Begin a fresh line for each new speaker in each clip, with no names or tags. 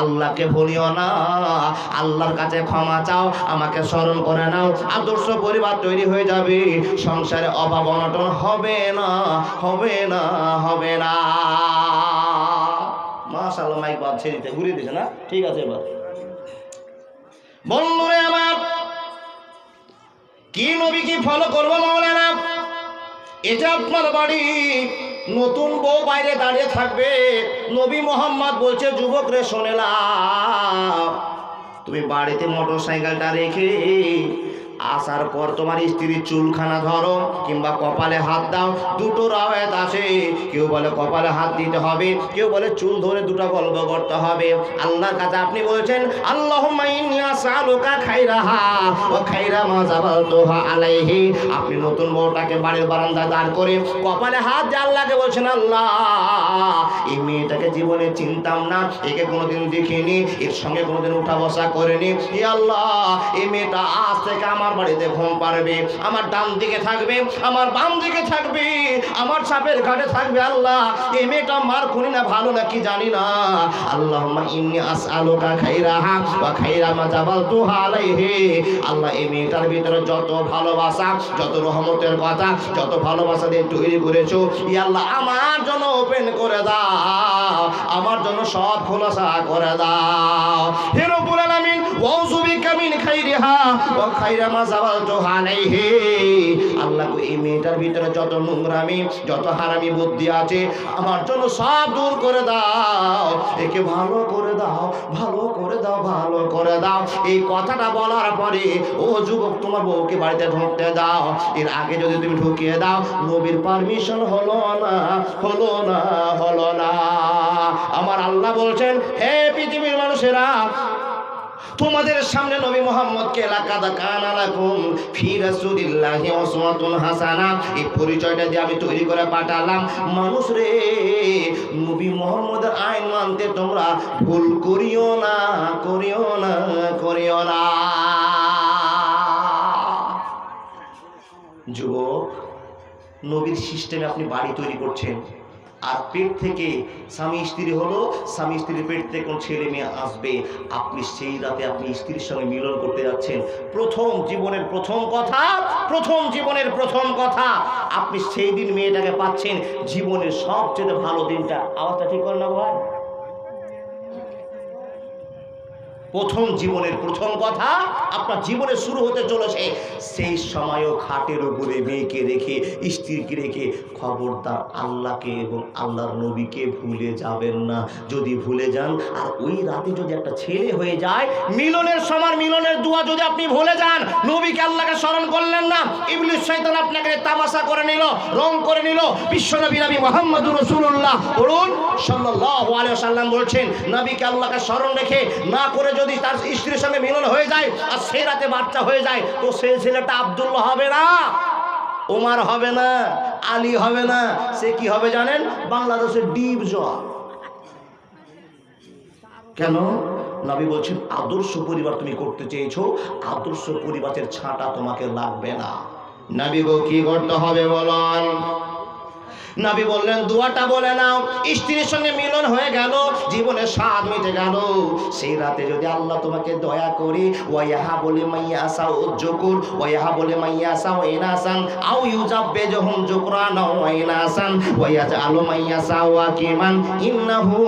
আল্লাহকে ভুলিও না। আল্লাহর কাছে ক্ষমা চাও, আমাকে স্মরণ করে নাও। আদর্শ পরিবার তৈরি হয়ে যাবে। সংসারে অভাব অনটন হবে না হবে না হবে না। মাশাআল্লাহ মাইক বাজছে দিতে, ঘুরিয়ে দিছে না? ঠিক আছে এবার। বন্ধুরে আমার, কি নবী কি ফলো করব মাওলানা? এটা আপনার বাড়ি। নতুন বউ বাইরে দাঁড়িয়ে থাকবে। নবী মোহাম্মদ বলছে, যুবক রে শোনেলা তুমি বাড়িতে মোটর সাইকেলটা রেখে আসার পর তোমার স্ত্রীর চুলখানা ধরো কিংবা কপালে হাত দাও, দুটো রাওয়াত আছে। কেউ বলে কপালে হাত দিতে হবে, কেউ বলে চুল ধরে দুটো গল্প করতে হবে। আল্লাহর কাছে আপনি বলছেন আল্লাহ আলাইহি। আপনি নতুন বউটাকে বাড়ির বারান্দায় দাঁড় করে কপালে হাত দিয়ে আল্লাহকে বলছেন, আল্লাহ, এই মেয়েটাকে জীবনে চিনতাম না, একে কোনোদিন দেখিনি, এর সঙ্গে কোনোদিন উঠা বসা করিনি। আল্লাহ, এই মেয়েটা আজ থেকে আমার বাড়িতে ঘুম পারবে আমার ডান দিকে থাকবে, আমার বাম দিকে থাকবে, আমার সাপের ঘাটে থাকবে আল্লাহ। এই মেয়েটা মার খুনি না ভালো নাকি জানি না। আল্লাহ আমার জন্য ওপেন করে দাও। আমার জন্য সব খোলাসা করে দাও। হে রব্বুল আলামিন, ওয়াউযু বিকা মিন খাইরিহা ওয়া খাইরা মা জাওয়ালতুহা আলাইহি। আল্লাহ এই মেয়েটার ভিতরে যত নোংরামি, যত হারামি বুদ্ধি আছে, আমার জন্য সব দূর করে দাও। একে ভালো করে দাও, ভালো করে দাও, ভালো করে দাও। এই কথাটা বলার পরে, ও যুবক, তোমার বউকে বাড়িতে ঢুকতে দাও। এর আগে যদি তুমি ঢুকিয়ে দাও, নবীর পারমিশন হলো না হলো না হলো না। আমার আল্লাহ বলছেন, হে পৃথিবীর মানুষেরা, তোমাদের সামনে নবী মোহাম্মদকে, লাকাদা কানা লাকুম ফি হাসানা এই পরিচয়টা দিয়ে আমি তৈরি করে পাঠালাম। মানুষ রে, নবী মোহাম্মদের আইন মানতে তোমরা ভুল করিও না করিও না করিও না। যুবক, নবীর সিস্টেমে আপনি বাড়ি তৈরি করছেন। আর পেট থেকে স্বামী স্ত্রী হলো, স্বামী স্ত্রীর পেট থেকে কোন ছেলে মেয়ে আসবে। আপনি সেই রাতে আপনি স্ত্রীর সঙ্গে মিলন করতে যাচ্ছেন। প্রথম জীবনের প্রথম কথা, প্রথম জীবনের প্রথম কথা, আপনি সেই দিন মেয়েটাকে পাচ্ছেন। জীবনের সবচেয়ে ভালো দিনটা। আওয়াজটা ঠিক করেন না, ভাই? প্রথম জীবনের প্রথম কথা আপনার জীবনে শুরু হতে চলেছে। সেই সময়ও খাটের উপরে মেয়েকে রেখে, স্ত্রীকে রেখে খবরদার আল্লাহকে এবং আল্লাহর নবীকে ভুলে যাবেন না। যদি ভুলে যান, আর ওই রাতে যদি একটা ছেলে হয়ে যায়, মিলনের সময় মিলনের দুয়া যদি আপনি ভুলে যান, নবীকে আল্লাহকে স্মরণ করলেন না, ইবলিস শয়তান আপনাকে তামাশা করে নিল, রং করে নিল। বিশ্বনবী নবী মোহাম্মদুর রাসূলুল্লাহ। বলুন সাল্লাল্লাহু আলাইহি সাল্লাম বলছেন, নবীকে আল্লাহকে স্মরণ রেখে না করে তার স্ত্রীর সঙ্গে মিলন হয়ে যায় আর সেই রাতে বাচ্চা হয়ে যায়, তো সেই ছেলেটা আব্দুল্লাহ হবে না, ওমার হবে না, আলী হবে না, সে কি হবে জানেন? বাংলাদেশের ডিপ জল কেন? নবী বলছেন, আদর্শ পরিবার তুমি করতে চেয়েছো, আদর্শ পরিবারের ছাঁটা তোমাকে লাগবে না। নবী গো, কি করতে হবে বলন? নবী বললেন, দুয়াটা বলে নাও। স্ত্রীর সঙ্গে মিলন হয়ে গেল, জীবনে স্বাদ মিটে গেল। সেই রাতে যদি আল্লাহ তোমাকে দয়া করি ওয়াহা বলে মাইয়া আসা উজ্জকুর ওয়াহা বলে মাইয়া আসা ওয়াইনাসান আও ইউজাব্বে যখন জুকরান ওয়াইনাসান ওয়াইয়াজ আলো মাইয়া আসা ওয়াকিমান, ইন্নাহু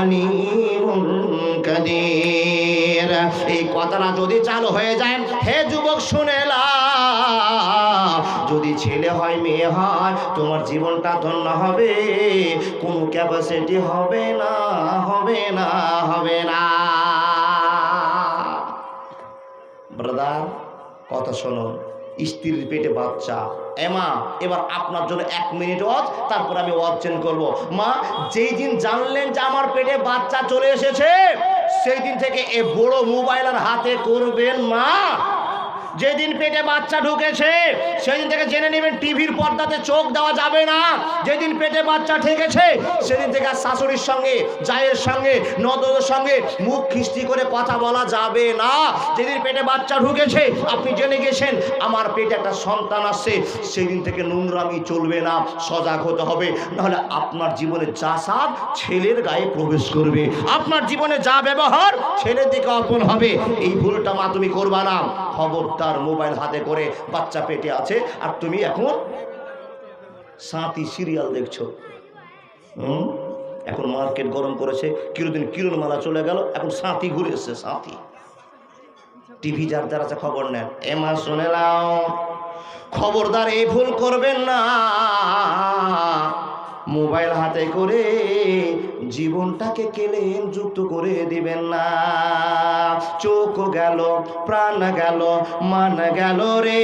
আলিমুন কাদির। এই কথাটা যদি চালু হয়ে যায়, হে যুবক শুনেলা, যদি ছেলে হয়, মেয়ে হয়, তোমার জীবনটা ধন্য হবে, কোনো ক্যাপাসিটি হবে না হবে না হবে না। ব্রাদার কথা শোনো, স্ত্রীর পেটে বাচ্চা। এমা এবার আপনার জন্য এক মিনিট ওয়াজ, তারপর আমি ওয়াজ চেঞ্জ করব। মা, যেই দিন জানলেন যে আমার পেটে বাচ্চা চলে এসেছে সেই দিন থেকে এ বড় মোবাইল আর হাতে করবেন মা যেদিন পেটে বাচ্চা ঢুকেছে, সেদিন থেকে জেনে নেবেন টিভির পর্দাতে চোখ দেওয়া যাবে না। যেদিন পেটে বাচ্চা ঠেকেছে, সেদিন থেকে আর শাশুড়ির সঙ্গে, জায়ের সঙ্গে নদরের সঙ্গে মুখ খিস্তি করে কথা বলা যাবে না। যেদিন পেটে বাচ্চা ঢুকেছে, আপনি জেনে গেছেন, আমার পেটে একটা সন্তান আসছে, সেদিন থেকে নোংরামি চলবে না, সজাগ হতে হবে। নাহলে আপনার জীবনে যা সাদ ছেলের গায়ে প্রবেশ করবে। আপনার জীবনে যা ব্যবহার, ছেলের দিকে অর্পণ হবে। এই ভুলটা মা তুমি করবা না। খবরদার মোবাইল হাতে করে বাচ্চা পেটে আছে, আর তুমি এখন সাঁতি সিরিয়াল দেখছ। হুম? এখন মার্কেট গরম করেছে, কিরোদিন কিরণমালা চলে গেল, এখন সাঁতি ঘুরে এসছে, সাঁতি। টিভি যার যার আছে খবর নেন। এমা শুনে নাও। খবরদার এই ভুল করবেন না। মোবাইল হাতে করে জীবনটাকে কেলেন যুক্ত করে দিবেন না। চোখ গেল, প্রাণ গেল, মান গেল রে।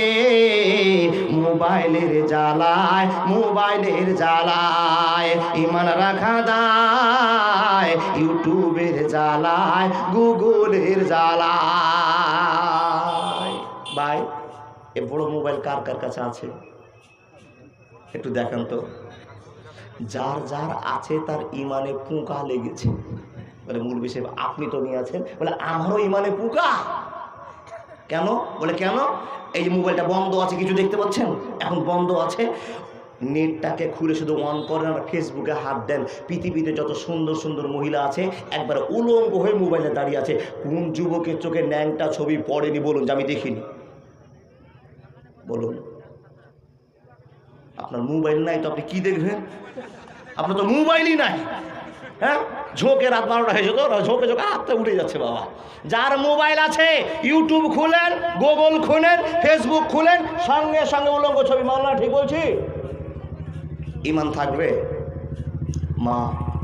মোবাইলের জ্বালায় মোবাইলের জ্বালায়, ইমান রাখা দায় ইউটিউবের জ্বালায়, গুগলের জ্বালায়। ভাই, এ বড় মোবাইল কার কার কাছে আছে? একটু দেখান তো। যার যার আছে তার ইমানে পুঁকা লেগেছে। বলে মুরবি সাহেব, আপনি তো নিয়ে আছেন। বলে, আমারও ইমানে পুঁকা। কেন? বলে, কেন? এই যে মোবাইলটা বন্ধ আছে, কিছু দেখতে পাচ্ছেন? এখন বন্ধ আছে। নেটটাকে খুলে শুধু অন করেন আর ফেসবুকে হাত দেন। পৃথিবীতে যত সুন্দর সুন্দর মহিলা আছে, একবার উলঙ্গ হয়ে মোবাইলে দাঁড়িয়ে আছে। কোন যুবকের চোখে ন্যাংটা ছবি পড়েনি বলুন, যে আমি দেখিনি। বলুন। আপনার মোবাইল নাই তো আপনি কি দেখবেন? আপনার তো মোবাইলই নাই। হ্যাঁ? ঝোঁকে রাত বারোটা হয়েছে তো ঝোঁকে ঝোঁকে হাতটা উঠে যাচ্ছে বাবা। যার মোবাইল আছে ইউটিউব খুলেন গুগল খুলেন ফেসবুক খুলেন, সঙ্গে সঙ্গে উলঙ্গ ছবি মাওলা ঠিক বলছি? ইমান থাকবে? মা,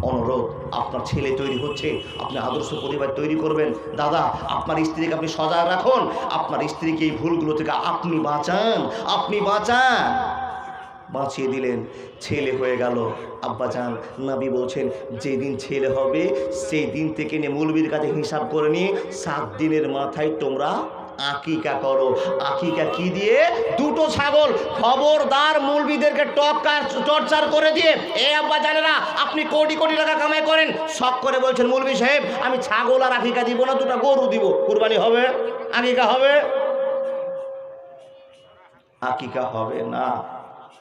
অনুরোধ, আপনার ছেলে তৈরি হচ্ছে, আপনি আদর্শ পরিবার তৈরি করবেন। দাদা, আপনার স্ত্রীকে আপনি সজাগ রাখুন, আপনার স্ত্রীকে এই ভুলগুলো থেকে আপনি বাঁচান আপনি বাঁচান। বাঁচিয়ে দিলেন। ছেলে হয়ে গেল। আব্বা আব্বাজান নাবি বলছেন, যেদিন ছেলে হবে সেই দিন থেকে নিয়ে মৌলবীর কাছে হিসাব করে নিয়ে সাত দিনের মাথায় তোমরা আকিকা করো। আকিকা কি দিয়ে? দুটো ছাগল, খবরদার মৌলবীদেরকে টপকার টর্চার করে দিয়ে। এ আব্বা জানেরা আপনি কোটি কোটি টাকা কামাই করেন। শখ করে বলছেন, মৌলবী সাহেব, আমি ছাগল আর আকিকা দিব না, দুটো গরু দিব। কুরবানি হবে, আকিকা হবে? আকিকা হবে না।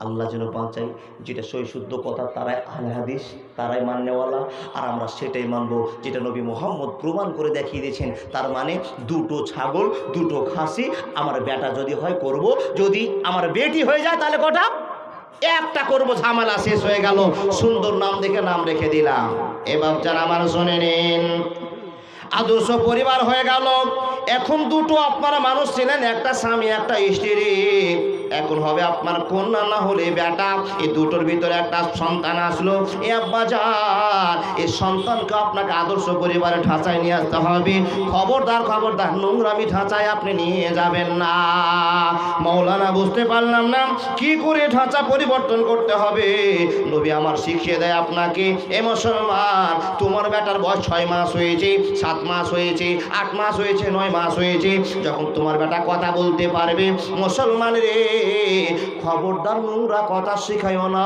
আল্লাহ যেন বাঁচাই যেটা শুদ্ধ কথা, তারাই আহলে হাদিস, তারাই মান্যওয়ালা। আর আমরা সেটাই মানব, যেটা নবী মোহাম্মদ প্রমাণ করে দেখিয়ে দিয়েছেন। তার মানে দুটো ছাগল, দুটো খাসি, আমার বেটা যদি হয় করব, যদি আমার বেটি হয়ে যায় তাহলে কটা? একটা করব, ঝামেলা শেষ হয়ে গেল। সুন্দর নাম দেখে নাম রেখে দিলাম। এবার যারা আমার শোনে নিন। আদর্শ পরিবার হয়ে গেল। এখন দুটো আপনারা মানুষ ছিলেন, একটা স্বামী, একটা স্ত্রী। এখন হবে আপনার কন্যা, না হলে বেটা। এই দুটোর ভিতরে একটা সন্তান আসলো। এ আব্বা যান এই সন্তানকে আপনাকে আদর্শ পরিবারে ঢাঁচায় নিয়ে আসতে হবে। খবরদার খবরদার, নোংরামি ঠাঁচায় আপনি নিয়ে যাবেন না। মৌলানা, বুঝতে পারলাম না কি করে ঢাঁচা পরিবর্তন করতে হবে? নবী আমার শিখিয়ে দেয় আপনাকে, এ মুসলমান, তোমার বেটার বয়স ছয় মাস হয়েছে, সাত মাস হয়েছে, আট মাস হয়েছে, নয় মাস হয়েছে। যখন তোমার বেটা কথা বলতে পারবে, মুসলমান রে খবরদার নোংরা কথা শেখাইও না।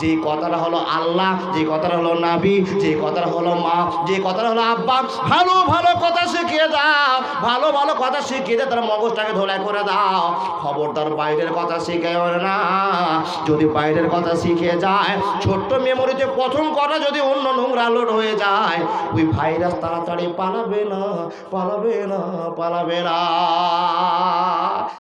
যে কথাটা হলো আল্লাহ, যে কথাটা হলো নাবি, যে কথাটা হলো মা, যে কথাটা হলো আব্বা, ভালো ভালো কথা শিখিয়ে দাও। ভালো ভালো কথা শিখিয়ে দাও তার মগজটাকে ধোলাই করে দাও। খবরদার বাইরের কথা শিখাইও না। যদি বাইরের কথা শিখে যায়, ছোট্ট মেমোরিতে প্রথম কথা যদি অন্য নোংরা লোড হয়ে যায়, ওই ভাইরাস তাড়াতাড়ি পালাবে না পালাবে না পালাবে না।